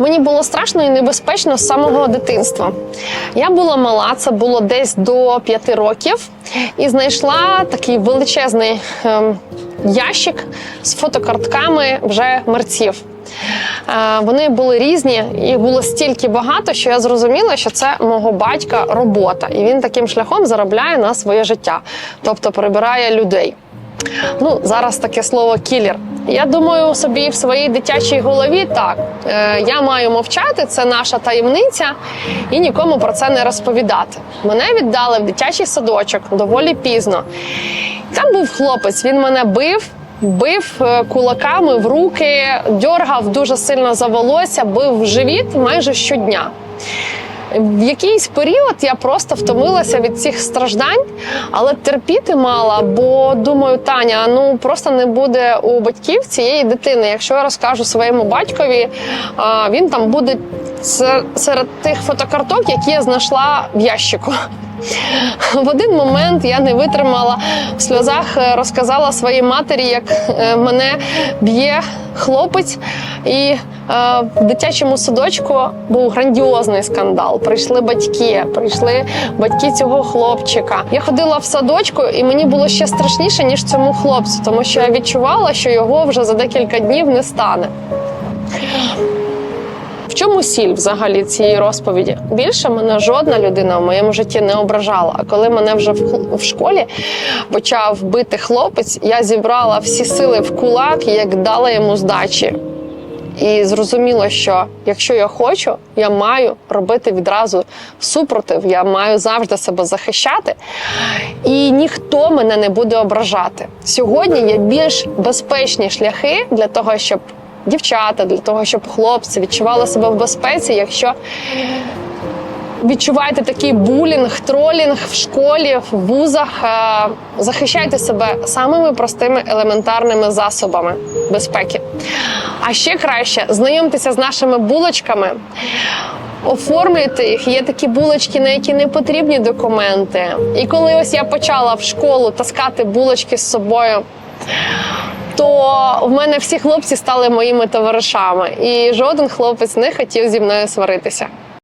Мені було страшно і небезпечно з самого дитинства. Я була мала, це було десь до п'яти років, і знайшла такий величезний ем, ящик з фотокартками вже мерців. Е, Вони були різні, їх було стільки багато, що я зрозуміла, що це мого батька робота, і він таким шляхом заробляє на своє життя, тобто прибирає людей. Ну, зараз таке слово кілер. Я думаю собі в своїй дитячій голові так. Е, я маю мовчати, це наша таємниця, і нікому про це не розповідати. Мене віддали в дитячий садочок доволі пізно. Там був хлопець, він мене бив. Бив е, кулаками в руки, дьоргав дуже сильно за волосся, бив в живіт майже щодня. В якийсь період я просто втомилася від цих страждань, але терпіти мала, бо думаю, Таня, ну просто не буде у батьків цієї дитини. Якщо я розкажу своєму батькові, він там буде серед тих фотокарток, які я знайшла в ящику. В один момент я не витримала в сльозах, е, розказала своїй матері, як е, мене б'є хлопець, і е, в дитячому садочку був грандіозний скандал. Прийшли батьки, прийшли батьки цього хлопчика. Я ходила в садочку, і мені було ще страшніше ніж цьому хлопцю, тому що я відчувала, що його вже за декілька днів не стане. В чому сіль взагалі цієї розповіді? Більше мене жодна людина в моєму житті не ображала. А коли мене вже в в школі почав бити хлопець, я зібрала всі сили в кулак, як дала йому здачі. І зрозуміло, що якщо я хочу, я маю робити відразу супротив, я маю завжди себе захищати, і ніхто мене не буде ображати. Сьогодні є більш безпечні шляхи для того, щоб дівчата, для того, щоб хлопці відчували себе в безпеці, якщо відчуваєте такий булінг, тролінг в школі, в вузах, е, захищайте себе самими простими елементарними засобами безпеки. А ще краще знайомтеся з нашими булочками. Оформлюйте їх. Є такі булочки, на які не потрібні документи. І коли ось я почала в школу таскати булочки з собою, то в мене всі хлопці стали моїми товаришами, і жоден хлопець не хотів зі мною сваритися.